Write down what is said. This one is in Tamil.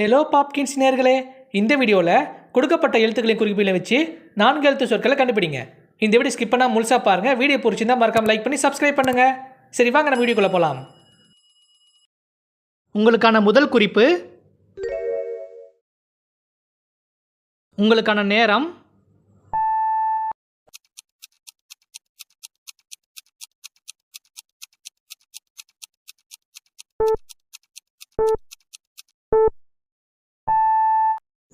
ஹலோ பாப்கின்ஸ் நேர்களே இந்த வீடியோவில் கொடுக்கப்பட்ட எழுத்துக்களின் குறிப்பில் வச்சு நான்கு எழுத்து சொற்களை கண்டுபிடிங்க. இந்த வீடியோ ஸ்கிப் பண்ணால் முழுசாக பாருங்கள் வீடியோ பிடிச்சிருந்தா மறக்காம லைக் பண்ணி சப்ஸ்கிரைப் பண்ணுங்கள் சரி வாங்க நம்ம வீடியோக்குள்ளே போகலாம் உங்களுக்கான முதல் குறிப்பு உங்களுக்கான நேரம்